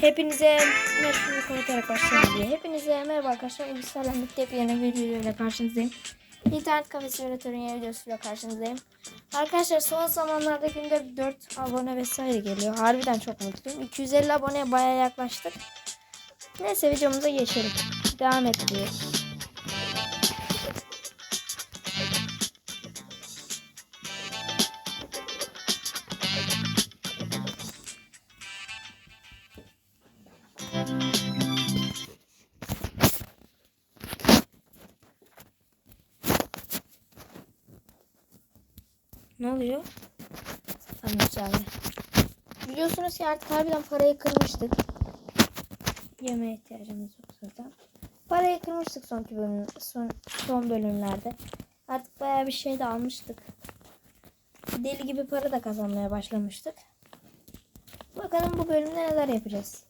Hepinize merhaba koyutarak başlayalım diye. Hepinize merhaba arkadaşlar. Bilgisayarla bir yeni videoyla karşınızdayım. İnternet kafesi yönetörün yeni videosuyla karşınızdayım. Arkadaşlar son zamanlarda günde 4 abone vesaire geliyor. Harbiden çok mutluyum. 250 aboneye baya yaklaştık. Neyse videomuza geçelim. Devam ediyoruz. Oluyor? Tamam güzeldi. Biliyorsunuz ki artık harbiden parayı kırmıştık. Yemeğe ihtiyacımız yok zaten. Parayı kırmıştık sonki bölüm, son, son bölümlerde. Artık bayağı bir şey de almıştık. Deli gibi para da kazanmaya başlamıştık. Bakalım bu bölümde neler yapacağız.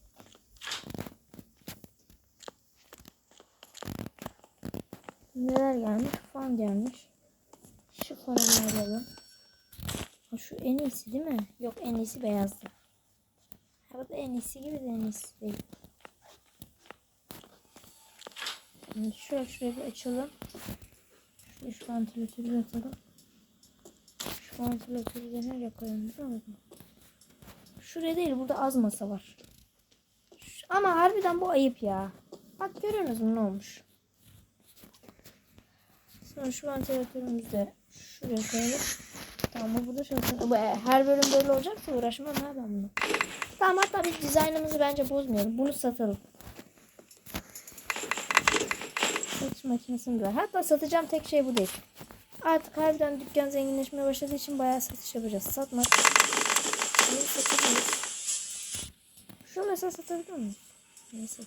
Neler gelmiş? Fan gelmiş. Şu fanı alalım. Şu en iyisi değil mi? Yok en iyisi beyazdı. Bu da en iyisi gibi de en iyisi değil. Şimdi şöyle şuraya bir açalım. Şuraya şu vantilatörü de atalım. Şu vantilatörü de nereye koyalım biliyor? Şuraya değil burada az masa var. Ama harbiden bu ayıp ya. Bak görüyorsunuz mu ne olmuş? Sonra şu vantilatörümüzü de şuraya koyalım. Bu burada e, Her bölüm böyle olacaksa uğraşmam ha ben bunu. Tamam hatta biz dizaynımızı bence bozmayalım. Bunu satalım. Satış makinesini de. Hatta satacağım tek şey bu değil. Artık harbiden dükkan zenginleşmeye başladığı için bayağı satış yapacağız. Satmak. Bunu satabiliriz. Şu mesela satabilir miyim? Ne sat?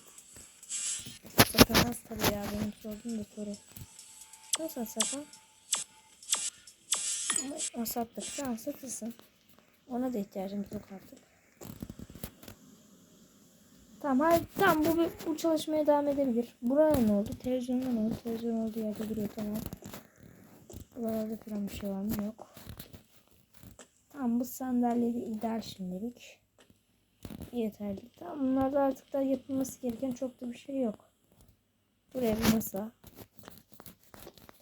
Satamaz tabii ya. Benim sorduğum da soru. Nasıl satalım? O sattık. Tamam satılsın. Ona da ihtiyacımız yok artık. Tamam hadi, tamam bu, bu çalışmaya devam edebilir. Buraya ne oldu? Televizyonda ne oldu? Televizyon olduğu yerde duruyor tamam. Buralarda falan bir şey var mı? Yok. Tamam bu sandalye de ideal şimdilik. Yeterli. Tamam bunlarda artık da yapılması gereken çok da bir şey yok. Buraya bir masa.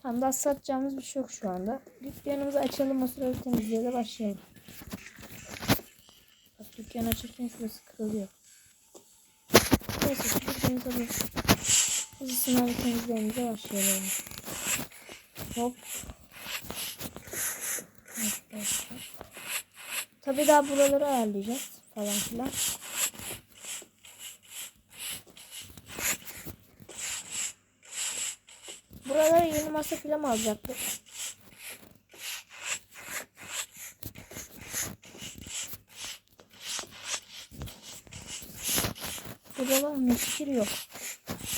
Tam da satacağımız bir şey yok şu anda. Dükkanımızı açalım o sırada temizliğe de başlayalım. Bak dükkan açarken şurası kırılıyor. Neyse dükkanımıza bir hızlısına bir temizliğimize başlayalım. Hop. Tabii daha buraları ayarlayacağız falan filan. Buralara yeni masa filan alacaktık. Buralar fikir yok.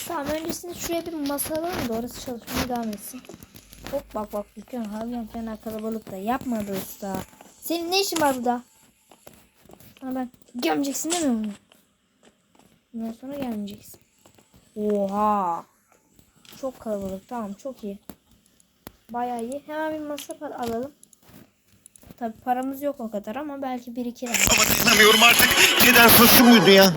Tamam öncesinde şuraya bir masa alalım da orası çalışmaya devam etsin. Hop bak bak dükkan harbiden fena kalabalık da yapmadı usta. Senin ne işin var burada? Sana ben gelmeyeceksin demiyor muyum? Bundan sonra gelmeyeceksin. Oha. Çok kalabalık. Tamam çok iyi. Bayağı iyi. Hemen bir masa par alalım. Tabi paramız yok o kadar ama belki birikir. Ama dinlemiyorum artık. Nedense şu muydu ya?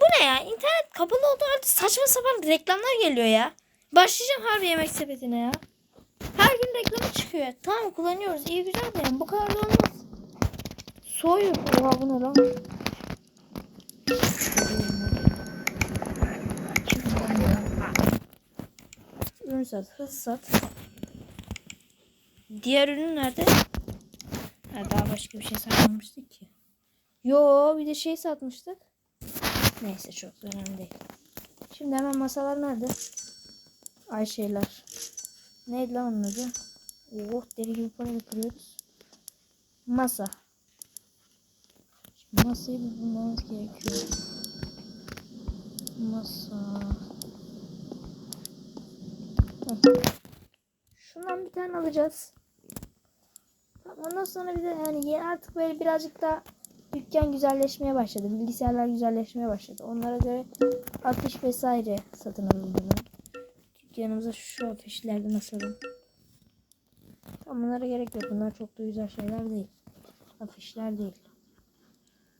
Bu ne ya? İnternet kapalı olduğu halde saçma sapan reklamlar geliyor ya. Başlayacağım harbi yemek sepetine ya. Her gün reklamı çıkıyor. Tamam kullanıyoruz. iyi güzel de bu kadar da olmaz. Soğuyor. Oha bu ne lan? Sat. Hız sat. Diğer ürün nerede? Ha, daha başka bir şey satmamıştık ki. Yo bir de şey satmıştık. Neyse çok önemli değil. Şimdi hemen masalar nerede? Ay şeyler. Neydi lan onun adı? Oh deli gibi para kırıyoruz. Masa. Şimdi masayı bulmamız gerekiyor. Masa. Şundan bir tane alacağız. Ondan sonra bir de yani yeni artık böyle birazcık daha dükkan güzelleşmeye başladı. Bilgisayarlar güzelleşmeye başladı. Onlara göre afiş vesaire satın alalım. Dükkanımıza şu afişlerden asalım. Tam bunlara gerek yok. Bunlar çok da güzel şeyler değil. Afişler değil.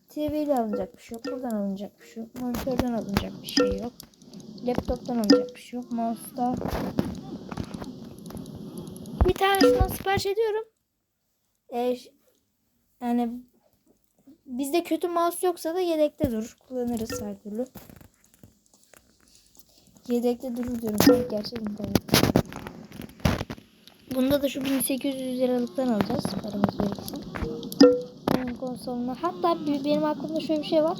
TV ile alınacak bir şey yok. Buradan alınacak bir şey yok. Monitörden alınacak bir şey yok. Laptoptan alınacak bir şey yok. Mouse'da bir tanesinden sipariş ediyorum. Ee, yani bizde kötü mouse yoksa da yedekte durur. Kullanırız her türlü. Yedekte durur diyorum. Gerçek internet. Bunda da şu 1800 liralıktan alacağız. Paramız. Oyun konsoluna. Hatta benim aklımda şöyle bir şey var.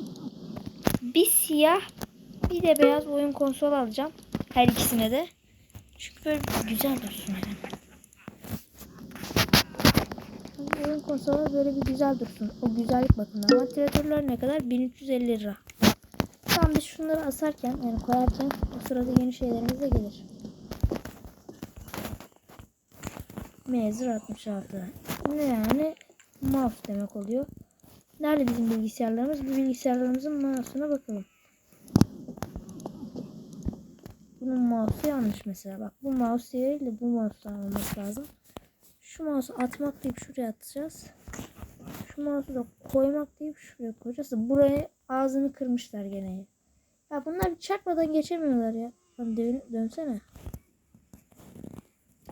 Bir siyah bir de beyaz oyun konsolu alacağım. Her ikisine de. Çünkü böyle güzel dursun yani. Oyun konsolu böyle bir güzel dursun. O güzellik bakımından. Vantilatörler ne kadar? 1350 lira. Tamam biz şunları asarken yani koyarken o sırada yeni şeylerimiz de gelir. Mezur 66. Ne yani? Mouse demek oluyor. Nerede bizim bilgisayarlarımız? Bir bilgisayarlarımızın mouse'una bakalım. Bunun mouse'u yanlış mesela. Bak bu mouse değil de bu mouse'dan almamız lazım. Şu mouse'u atmak deyip şuraya atacağız. Şu mouse'u da koymak deyip şuraya koyacağız. Buraya ağzını kırmışlar gene. Ya bunlar bir çarpmadan geçemiyorlar ya. Lan dön, dönsene.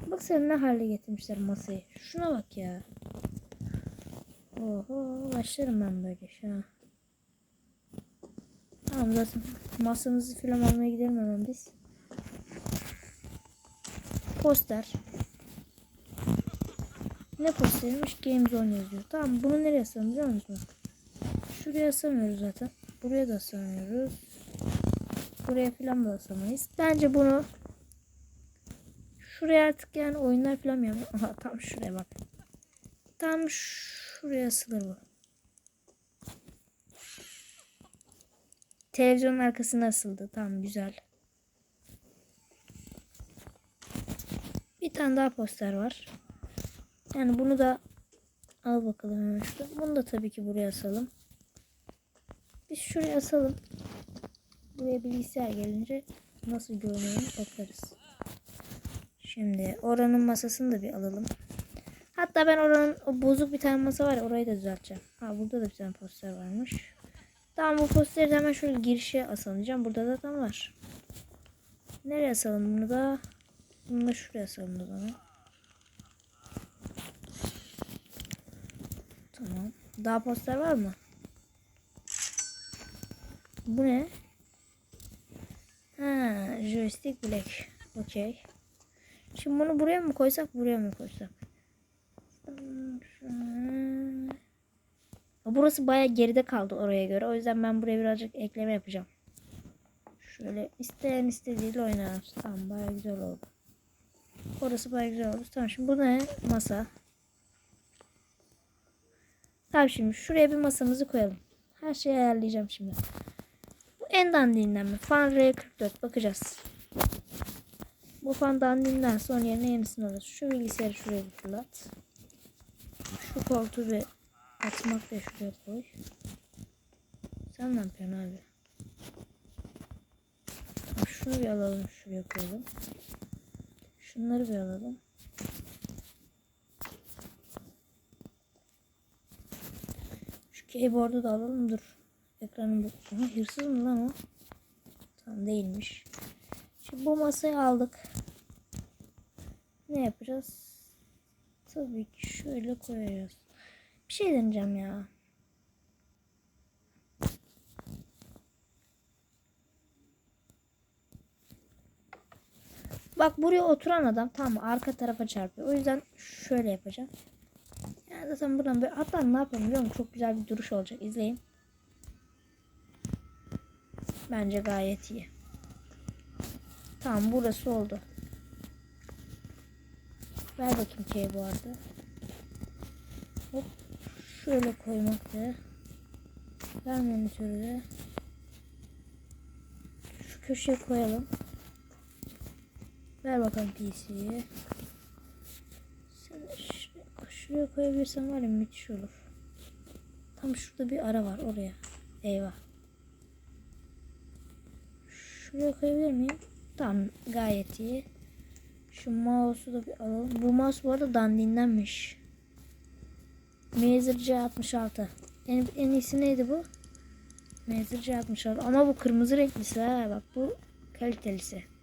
Bak sen ne hale getirmişler masayı. Şuna bak ya. Oho başlarım ben böyle şu an. Tamam zaten masamızı falan almaya gidelim hemen biz. Poster. Ne posteriymiş? Game Zone yazıyor. Tamam bunu nereye asalım biliyor musunuz? Şuraya asamıyoruz zaten. Buraya da asamıyoruz. Buraya falan da asamayız. Bence bunu şuraya artık yani oyunlar falan mı yapalım? Aha tam şuraya bak. Tam şuraya asılır bu. Televizyonun arkasına asıldı. Tamam güzel. Bir tane daha poster var. Yani bunu da al bakalım hemen şurada. Bunu da tabii ki buraya asalım. Biz şuraya asalım. Buraya bilgisayar gelince nasıl görünüyor bakarız. Şimdi oranın masasını da bir alalım. Hatta ben oranın o bozuk bir tane masa var ya orayı da düzelteceğim. Ha burada da bir tane poster varmış. Tamam bu posteri de hemen şöyle girişe asalım. Burada da tam var. Nereye asalım bunu da? Bunu da şuraya asalım o zaman. Tamam. Daha poster var mı? Bu ne? Ha, joystick black. Okey. Şimdi bunu buraya mı koysak, buraya mı koysak? Burası baya geride kaldı oraya göre. O yüzden ben buraya birazcık ekleme yapacağım. Şöyle isteyen istediğiyle oynar. Tamam baya güzel oldu. Orası baya güzel oldu. Tamam şimdi bu ne? Masa. Tamam şimdi şuraya bir masamızı koyalım. Her şeyi ayarlayacağım şimdi. Bu en dandiğinden mi? Fan R44 bakacağız. Bu fan dandiğinden sonra yerine yenisini alırız. Şu bilgisayarı şuraya bir fırlat. Şu koltuğu bir atmak da şuraya koy. Sen ne yapıyorsun abi? Şunu bir alalım şuraya koyalım. Şunları bir alalım. Şu keyboard'u da alalım dur. Ekranın. Aha, hırsız mı lan o? Tamam değilmiş. Şimdi bu masayı aldık. Ne yapacağız? Tabii ki şöyle koyacağız. Bir şey deneyeceğim ya. Bak buraya oturan adam mı? arka tarafa çarpıyor. O yüzden şöyle yapacağım. Yani zaten buradan böyle hatta ne yapalım biliyor musun? Çok güzel bir duruş olacak. İzleyin. Bence gayet iyi. Tamam burası oldu. Ver bakayım şey bu arada. Hop. Şöyle koymak da. Ver monitörü de. Şu köşeye koyalım. Ver bakalım PC'yi. Şuraya, şuraya koyabilirsen var ya müthiş olur. Tam şurada bir ara var oraya. Eyvah. Şuraya koyabilir miyim? Tamam gayet iyi. Şu mouse'u da bir alalım. Bu mouse bu arada dandindenmiş. Razer C66. En, en iyisi neydi bu? Mezirci yapmışlar. Ama bu kırmızı renklisi ha. Bak bu kalitelisi.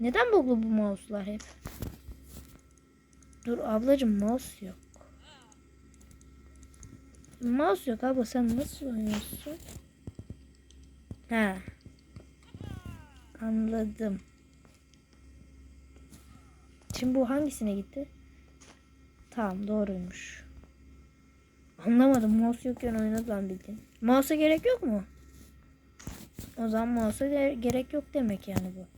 Neden buglu bu mouse'lar hep? Dur ablacım mouse yok. Mouse yok abla sen nasıl oynuyorsun? Ha. Anladım. Şimdi bu hangisine gitti? Tamam doğruymuş. Anlamadım. Mouse yokken oynadı ben bildiğin. Mouse'a gerek yok mu? O zaman mouse'a ge- gerek yok demek yani bu.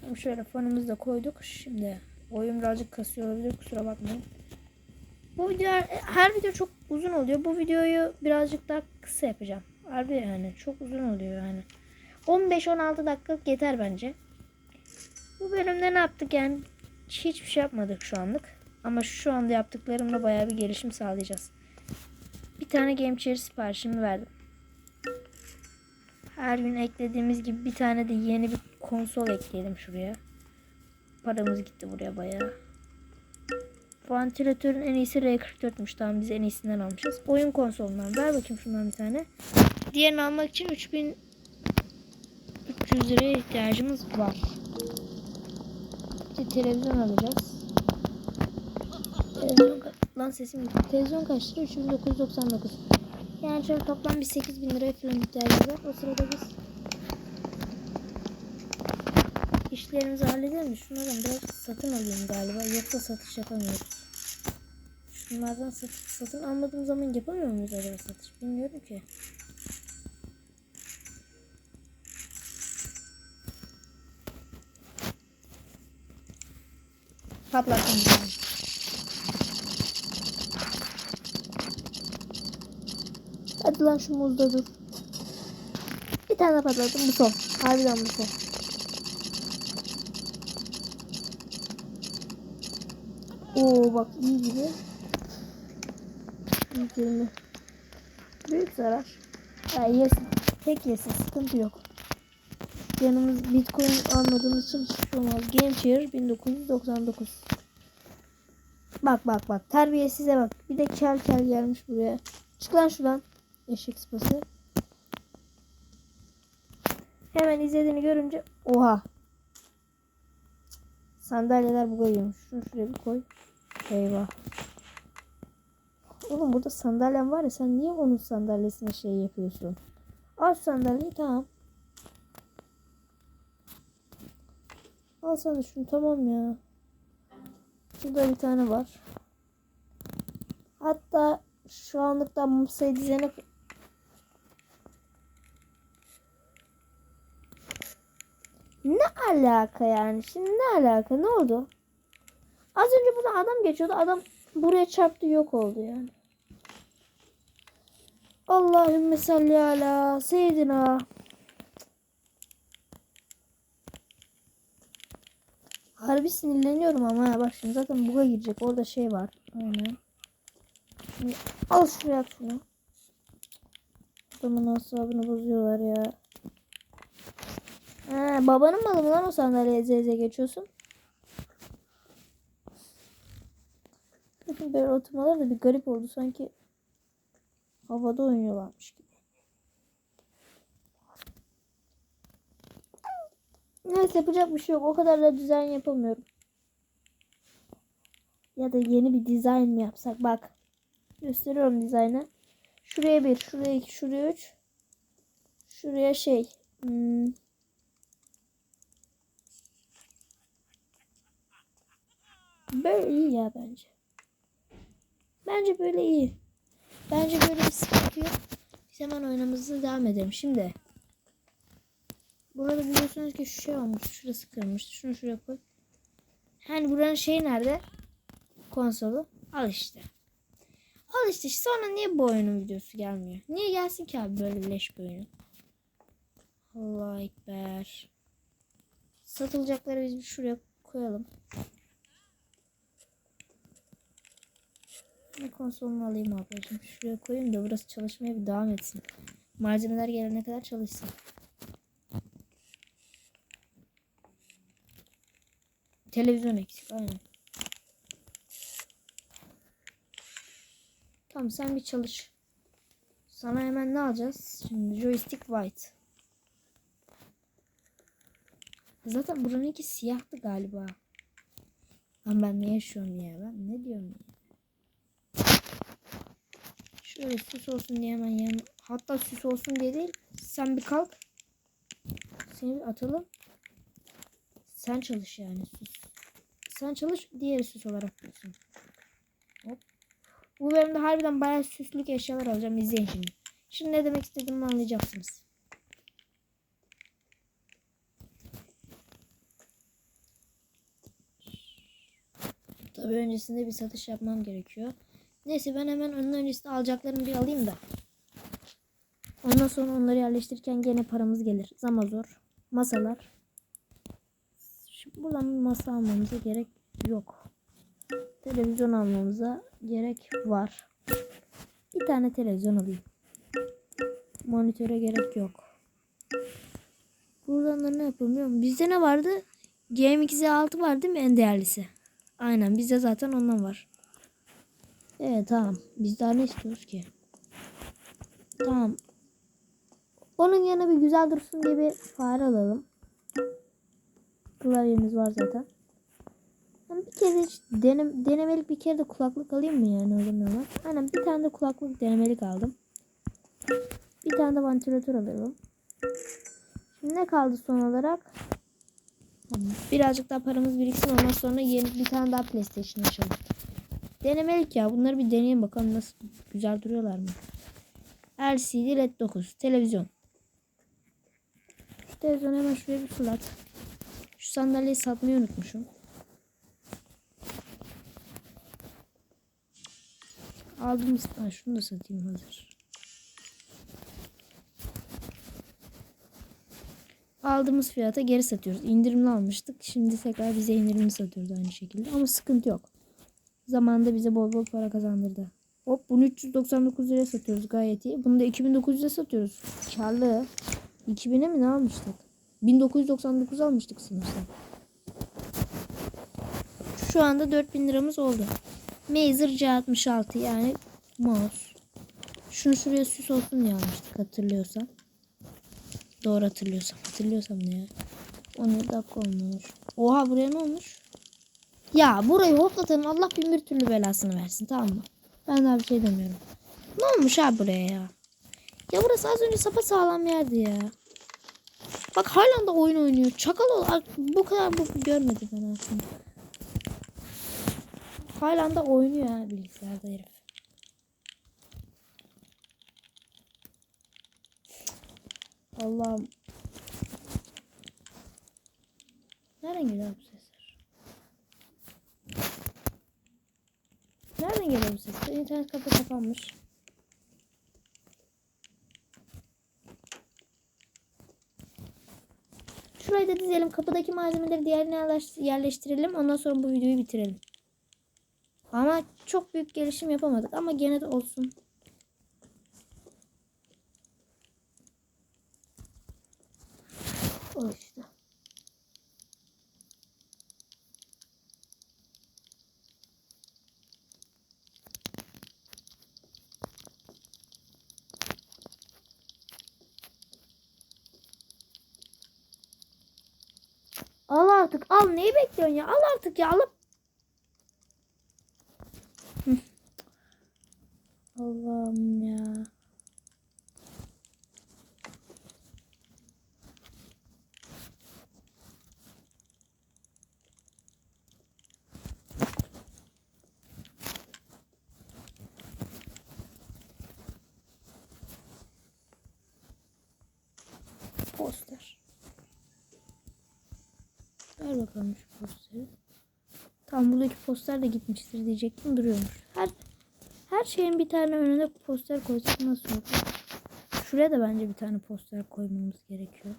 Tamam şöyle fanımızı da koyduk. Şimdi oyun birazcık kasıyor olabilir kusura bakmayın. Bu video her video çok uzun oluyor. Bu videoyu birazcık daha kısa yapacağım. Harbi yani çok uzun oluyor yani. 15-16 dakikalık yeter bence. Bu bölümde ne yaptık yani? Hiçbir şey yapmadık şu anlık. Ama şu anda yaptıklarımla bayağı bir gelişim sağlayacağız. Bir tane Game Chair siparişimi verdim. Her gün eklediğimiz gibi bir tane de yeni bir konsol ekleyelim şuraya. Paramız gitti buraya bayağı. Vantilatörün en iyisi R44'müş. Tamam biz en iyisinden almışız. Oyun konsolundan. Ver bakayım şundan bir tane. Diğerini almak için 3300 liraya ihtiyacımız var. İşte televizyon alacağız. Televizyon Lan sesim gitti. Televizyon kaç lira? 3999. Yani şöyle toplam bir 8000 liraya falan ihtiyacımız var. O sırada biz işlerimizi halledelim. Şunlardan biraz satın alayım galiba. Yoksa satış yapamıyoruz. Şunlardan satış, satın almadığım zaman yapamıyor muyuz acaba satış? Bilmiyorum ki. Patlattım Hadi lan şu muzda dur. Bir tane patlattım bu son. Harbiden bu son. Oo bak iyi gibi. 120. Büyük zarar. Ya yesin. Tek yesin. Sıkıntı yok. Yanımız bitcoin almadığımız için hiçbir şey olmaz. Game Chair 1999. Bak bak bak. Terbiyesize bak. Bir de kel kel gelmiş buraya. Çık lan şuradan. Eşek sıpası. Hemen izlediğini görünce oha. Sandalyeler buga girmiş. Şunu şuraya bir koy. Eyvah. Oğlum burada sandalyem var ya sen niye onun sandalyesine şey yapıyorsun? Al sandalyeyi tamam. Al sana şunu tamam ya. Şurada bir tane var. Hatta şu anlıkta masayı düzenip Ne alaka yani? Şimdi ne alaka? Ne oldu? Az önce burada adam geçiyordu. Adam buraya çarptı yok oldu yani. Allahümme salli ala seyyidina. Harbi sinirleniyorum ama ha. Bak şimdi zaten buga girecek. Orada şey var. Aynen. Şimdi al şuraya şunu. Adamın asabını bozuyorlar ya. Ha, babanın malı mı lan o sandalyeye zeze geçiyorsun? Böyle oturmalar da bir garip oldu. Sanki havada oynuyorlarmış gibi. Neyse yapacak bir şey yok. O kadar da dizayn yapamıyorum. Ya da yeni bir dizayn mı yapsak? Bak. Gösteriyorum dizaynı. Şuraya bir, şuraya iki, şuraya üç. Şuraya şey. Hmm. Böyle iyi ya bence. Bence böyle iyi. Bence böyle bir sıkıntı yok. Biz hemen oyunumuza devam edelim. Şimdi. Burada biliyorsunuz ki şu şey olmuş. Şurası kırmış. Şunu şuraya koy. Hani buranın şeyi nerede? Konsolu. Al işte. Al işte. Sonra niye bu oyunun videosu gelmiyor? Niye gelsin ki abi böyle leş bir oyun? Allah ekber. Satılacakları biz şuraya koyalım. Bir konsolunu alayım ablacığım. Şuraya koyayım da burası çalışmaya bir devam etsin. Malzemeler gelene kadar çalışsın. Televizyon eksik aynen. Tamam sen bir çalış. Sana hemen ne alacağız? Şimdi joystick white. Zaten buranınki siyahtı galiba. Lan ben ne yaşıyorum ya? Ben ne diyorum ya? Şöyle süs olsun diye hemen yan. Hatta süs olsun diye değil. Sen bir kalk. Seni atalım. Sen çalış yani süs. Sen çalış diğeri süs olarak dursun. Hop. Bu bölümde harbiden bayağı süslük eşyalar alacağım. İzleyin şimdi. Şimdi ne demek istediğimi anlayacaksınız. Tabii öncesinde bir satış yapmam gerekiyor. Neyse ben hemen onun öncesinde alacaklarımı bir alayım da. Ondan sonra onları yerleştirirken gene paramız gelir. Zamazor, masalar. Şimdi buradan bir masa almamıza gerek yok. Televizyon almamıza gerek var. Bir tane televizyon alayım. Monitöre gerek yok. Buradan da ne yapamıyorum? Bizde ne vardı? GMX6 var değil mi en değerlisi? Aynen bizde zaten ondan var. Evet tamam. Biz daha ne istiyoruz ki? Tamam. Onun yerine bir güzel dursun diye bir fare alalım. Klavyemiz var zaten. Ben bir kere hiç denem, denemelik bir kere de kulaklık alayım mı yani o zaman? Aynen bir tane de kulaklık denemelik aldım. Bir tane de vantilatör alalım. Şimdi ne kaldı son olarak? Birazcık daha paramız biriksin ondan sonra yeni bir tane daha PlayStation açalım. Denemelik ya. Bunları bir deneyelim bakalım nasıl güzel duruyorlar mı? LCD LED 9 televizyon. Televizyonu hemen şuraya bir fırlat. Şu sandalyeyi satmayı unutmuşum. Aldım. Ha, şunu da satayım hazır. Aldığımız fiyata geri satıyoruz. İndirimli almıştık. Şimdi tekrar bize indirimli satıyoruz aynı şekilde. Ama sıkıntı yok. Zamanında bize bol bol para kazandırdı. Hop bunu 399 liraya satıyoruz gayet iyi. Bunu da 2900'e satıyoruz. Karlı. 2000'e mi ne almıştık? 1999 almıştık sanırsam. Şu anda 4000 liramız oldu. Mazer C66 yani mouse. Şunu şuraya süs olsun diye almıştık hatırlıyorsan. Doğru hatırlıyorsam. Hatırlıyorsam ne ya? 17 dakika olmuş. Oha buraya ne olmuş? Ya burayı hoplatanın Allah bin bir türlü belasını versin tamam mı? Ben daha bir şey demiyorum. Ne olmuş abi buraya ya? Ya burası az önce sapa sağlam yerdi ya. Bak hala da oyun oynuyor. Çakal ol. Bu kadar bu görmedim ben aslında. Hala da oynuyor ya bilgisayarda herif. Allah'ım. Nereden geliyor bu sesler? Nereden geliyor bu İnternet kafe kapanmış. Şurayı da dizelim. Kapıdaki malzemeleri diğerine yerleş- yerleştirelim. Ondan sonra bu videoyu bitirelim. Ama çok büyük gelişim yapamadık. Ama gene de olsun. O işte. Al artık. Al neyi bekliyorsun ya? Al artık ya alıp Hı. Allah'ım ya. Poster. Ver bakalım şu posteri. Tam buradaki poster de gitmiştir diyecektim duruyormuş. Her her şeyin bir tane önüne poster koysak nasıl olur? Şuraya da bence bir tane poster koymamız gerekiyor.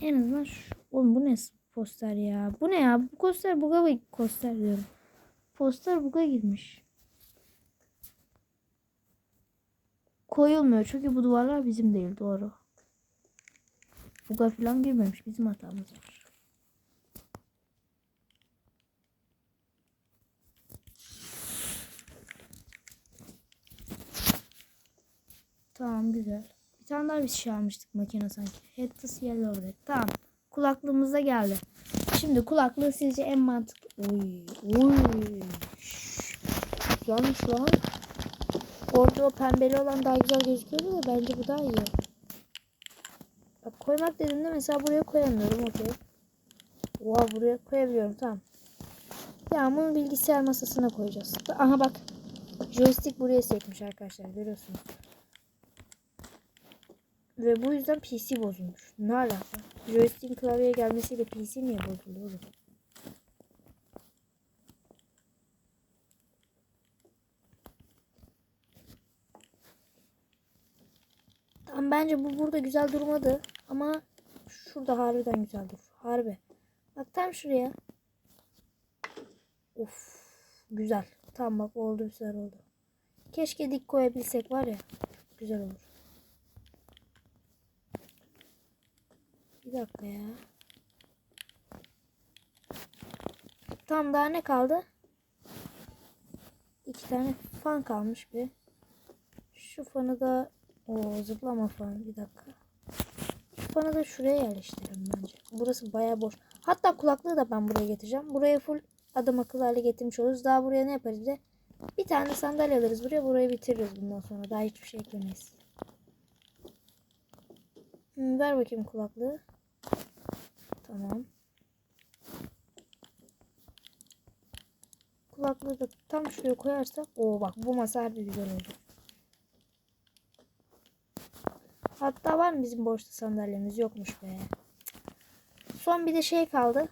En azından şu. Oğlum bu ne poster ya? Bu ne ya? Bu poster buga poster diyorum. Poster buga girmiş. Koyulmuyor çünkü bu duvarlar bizim değil doğru. Buga falan girmemiş bizim hatamız var. Tamam güzel. Bir tane daha bir şey almıştık makine sanki. Headless Yellow Red. Tamam. Kulaklığımız da geldi. Şimdi kulaklığı sizce en mantıklı... Oy. Şşş. Güzelmiş lan. Orada o pembeli olan daha güzel gözüküyordu da bence bu daha iyi. Bak koymak dediğimde mesela buraya koyamıyorum. Okey. Oha buraya koyabiliyorum. Tamam. Ya bunu bilgisayar masasına koyacağız. Aha bak. Joystick buraya sekmiş arkadaşlar. Görüyorsunuz. Ve bu yüzden PC bozulmuş. Ne alaka? Joystick'in klavyeye gelmesiyle PC niye bozuluyor oğlum? Tamam bence bu burada güzel durmadı. Ama şurada harbiden güzel durur. Harbi. Bak tam şuraya. Of. Güzel. Tamam bak oldu güzel oldu. Keşke dik koyabilsek var ya. Güzel olur. Bir dakika ya. Tam daha ne kaldı? İki tane fan kalmış bir. Şu fanı da o zıplama fan bir dakika. Şu fanı da şuraya yerleştirelim bence. Burası baya boş. Hatta kulaklığı da ben buraya getireceğim. Buraya full adam akıllı getirmiş oluruz. Daha buraya ne yaparız bir de? Bir tane sandalye alırız buraya. Burayı bitiririz bundan sonra. Daha hiçbir şey eklemeyiz. Hmm, ver bakayım kulaklığı. Tamam. Kulaklığı da tam şuraya koyarsak. Oo bak bu masa harbi güzel oldu. Hatta var mı bizim boşta sandalyemiz? Yokmuş be. Son bir de şey kaldı.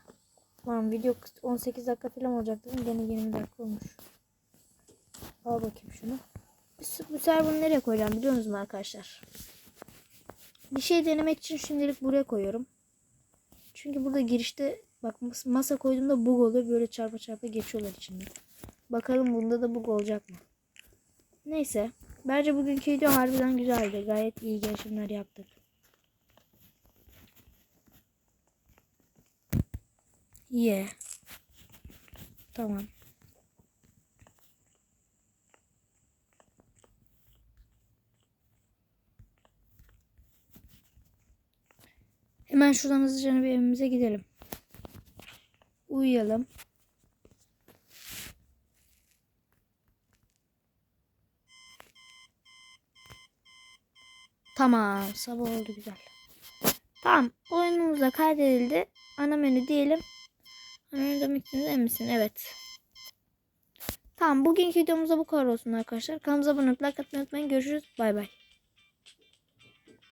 Lan video 18 dakika falan olacak dedim. Gene 20 dakika olmuş. Al bakayım şunu. Bu- sefer bunu nereye koyacağım biliyor musunuz arkadaşlar? Bir şey denemek için şimdilik buraya koyuyorum. Çünkü burada girişte bak mas- masa koyduğumda bug oluyor. Böyle çarpa çarpa geçiyorlar içinde. Bakalım bunda da bug olacak mı? Neyse. Bence bugünkü video harbiden güzeldi. Gayet iyi gelişimler yaptık. Yeah. Tamam. Hemen şuradan hızlıca bir evimize gidelim. Uyuyalım. Tamam. Sabah oldu güzel. Tamam. Oyunumuz da kaydedildi. Ana menü diyelim. Ana menü demek emin misin? Evet. Tamam. Bugünkü videomuzda bu kadar olsun arkadaşlar. Kanalımıza abone olup like atmayı unutmayın. Görüşürüz. Bay bay.